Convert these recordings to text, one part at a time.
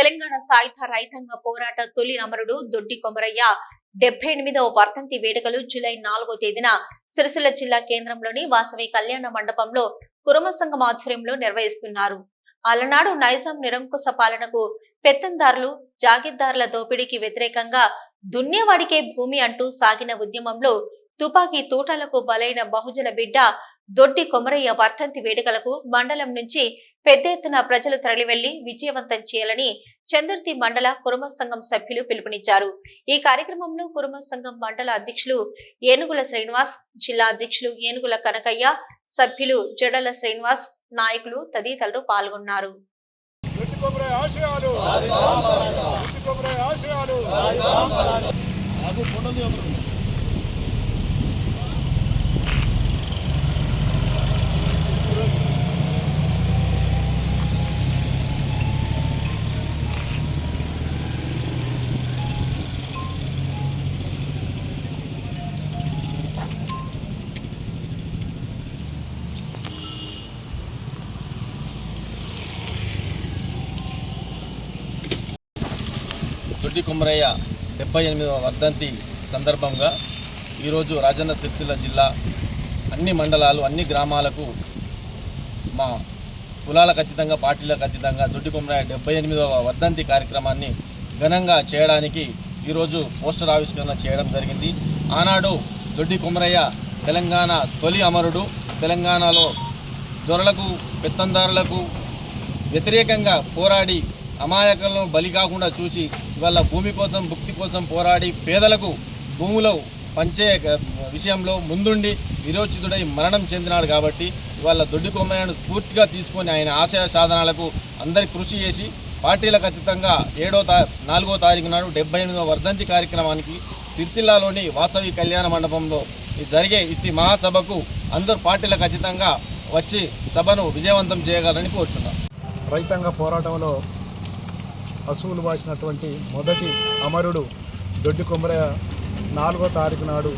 తెలంగాణ సాయుధ రైతాంగ పోరాట తొలి అమరుడు దొడ్డి కొమరయ్య డెబ్బై ఎనిమిదవ వర్ధంతి వేడుకలు జూలై నాలుగో తేదీన సిరిసిల్ల జిల్లా కేంద్రంలోని వాసవి కళ్యాణ మండపంలో కురుమ సంఘం ఆధ్వర్యంలో నిర్వహిస్తున్నారు. అలనాడు నైజాం నిరంకుశ పాలనకు పెత్తందారులు జాగీర్దారుల దోపిడీకి వ్యతిరేకంగా దున్నేవాడికే భూమి అంటూ సాగిన ఉద్యమంలో తుపాకీ తూటాలకు బలైన బహుజన బిడ్డ దొడ్డి కొమరయ్య వర్ధంతి వేడుకలకు మండలం నుంచి పెద్ద ఎత్తున ప్రజలు తరలివెళ్ళి విజయవంతం చేయాలని చందుర్తి మండల కురుమ సంఘం సభ్యులు పిలుపునిచ్చారు. ఈ కార్యక్రమంలో కురుమ సంఘం మండల అధ్యక్షులు ఏనుగుల శ్రీనివాస్ జిల్లా అధ్యక్షులు ఏనుగుల కనకయ్య సభ్యులు జడల శ్రీనివాస్ నాయకులు తదితరులు పాల్గొన్నారు. ఆశయాలు. దొడ్డి కుమ్మరయ్య డెబ్బై ఎనిమిదవ వర్ధంతి సందర్భంగా ఈరోజు రాజన్న సిరిసిల్ల జిల్లా అన్ని మండలాలు అన్ని గ్రామాలకు మా కులాలకు అతీతంగా పార్టీలకు అతీతంగా దొడ్డి కుమ్మరయ్య డెబ్బై ఎనిమిదవ వర్ధంతి కార్యక్రమాన్ని ఘనంగా చేయడానికి ఈరోజు పోస్టర్ ఆవిష్కరణ చేయడం జరిగింది. ఆనాడు దొడ్డి కుమ్మరయ్య తెలంగాణ తొలి అమరుడు. తెలంగాణలో దొరలకు పెత్తందారులకు వ్యతిరేకంగా పోరాడి అమాయకులను బలి కాకుండా చూసి ఇవాళ భూమి కోసం భుక్తి కోసం పోరాడి పేదలకు భూములో పంచే విషయంలో ముందుండి విరోచితుడై మరణం చెందినాడు కాబట్టి ఇవాళ దొడ్డి కొమ్మయ్యను స్ఫూర్తిగా తీసుకొని ఆయన ఆశయ సాధనాలకు అందరి కృషి చేసి పార్టీలకు అతీతంగా ఏడో తా నాలుగో తారీఖు నాడు డెబ్బై ఎనిమిదో వర్ధంతి కార్యక్రమానికి సిరిసిల్లాలోని వాసవి కళ్యాణ మండపంలో జరిగే ఇట్టి మహాసభకు అందరు పార్టీలకు అతీతంగా వచ్చి సభను విజయవంతం చేయగలరని కోరుచున్నాం. రైతాంగ పోరాటంలో పశువులు వాసినటువంటి మొదటి అమరుడు దొడ్డి కుమరయ్య నాలుగో తారీఖు నాడు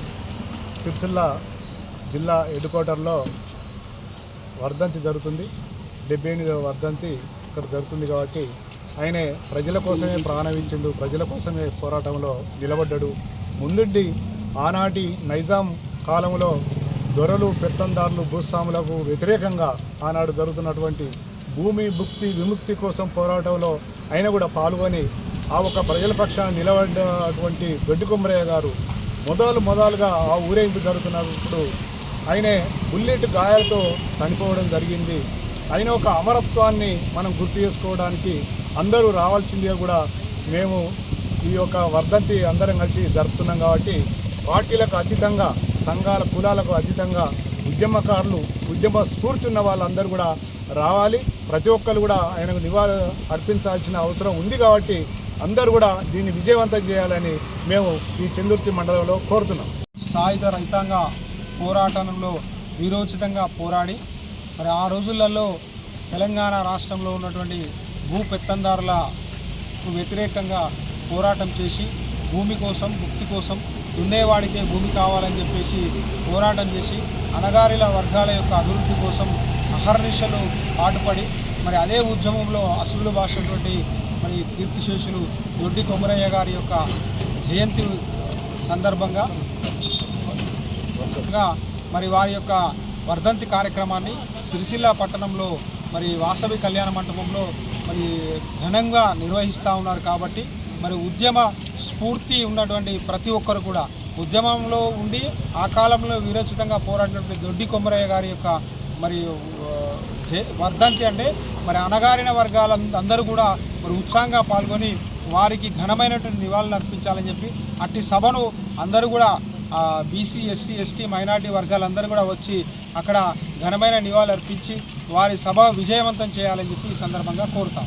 సిరిసిల్ల జిల్లా హెడ్క్వార్టర్లో వర్ధంతి జరుగుతుంది. డెబ్బై ఎనిమిదవ వర్ధంతి ఇక్కడ జరుగుతుంది కాబట్టి ఆయనే ప్రజల కోసమే ప్రాణవించిండు ప్రజల కోసమే పోరాటంలో నిలబడ్డాడు. ముందుండి ఆనాటి నైజాం కాలంలో దొరలు పెత్తందారులు భూస్వాములకు వ్యతిరేకంగా ఆనాడు జరుగుతున్నటువంటి భూమి భుక్తి విముక్తి కోసం పోరాటంలో ఆయన కూడా పాల్గొని ఆ ఒక ప్రజల పక్షాన నిలబడినటువంటి దొడ్డి కుమ్మరయ్య గారు మొదలు మొదలుగా ఆ ఊరేగింపు జరుగుతున్నప్పుడు ఆయనే బుల్లెట్ గాయాలతో చనిపోవడం జరిగింది. ఆయన ఒక అమరత్వాన్ని మనం గుర్తు చేసుకోవడానికి అందరూ రావాల్సిందిగా కూడా మేము ఈ యొక్క వర్ధంతి అందరం కలిసి జరుపుతున్నాం కాబట్టి పార్టీలకు అతీతంగా సంఘాల కులాలకు అతీతంగా ఉద్యమకారులు ఉద్యమ స్ఫూర్తి ఉన్న వాళ్ళందరూ కూడా రావాలి. ప్రతి ఒక్కరు కూడా ఆయనకు నివాళి అర్పించాల్సిన అవసరం ఉంది కాబట్టి అందరూ కూడా దీన్ని విజయవంతం చేయాలని మేము ఈ చందుర్తి మండలంలో కోరుతున్నాం. సాయుధ రైతాంగ పోరాటంలో వీరోచితంగా పోరాడి మరి ఆ రోజులలో తెలంగాణ రాష్ట్రంలో ఉన్నటువంటి భూ పెత్తందారులకు వ్యతిరేకంగా పోరాటం చేసి భూమి కోసం ముక్తి కోసం దున్నేవాడికే భూమి కావాలని చెప్పేసి పోరాటం చేసి అణగారిల వర్గాల యొక్క అభివృద్ధి కోసం అహర్నిశలు పాటుపడి మరి అదే ఉద్యమంలో అసలు భాషటువంటి మరి కీర్తిశేషులు దొడ్డి కొమరయ్య గారి యొక్క జయంతి సందర్భంగా మరి వారి యొక్క వర్ధంతి కార్యక్రమాన్ని సిరిసిల్ల పట్టణంలో మరి వాసవి కళ్యాణ మండపంలో మరి ఘనంగా నిర్వహిస్తూ ఉన్నారు కాబట్టి మరి ఉద్యమ స్ఫూర్తి ఉన్నటువంటి ప్రతి ఒక్కరు కూడా ఉద్యమంలో ఉండి ఆ కాలంలో విరోచితంగా పోరాడినటువంటి దొడ్డి కొమరయ్య గారి యొక్క మరి వర్ధంతి అంటే మరి అణగారిన వర్గాల అందరూ కూడా మరి ఉత్సాహంగా పాల్గొని వారికి ఘనమైనటువంటి నివాళులు అర్పించాలని చెప్పి అట్టి సభను అందరూ కూడా బీసీ ఎస్సీ ఎస్టీ మైనార్టీ వర్గాలందరూ కూడా వచ్చి అక్కడ ఘనమైన నివాళులు అర్పించి వారి సభ విజయవంతం చేయాలని చెప్పి ఈ సందర్భంగా కోరుతాం.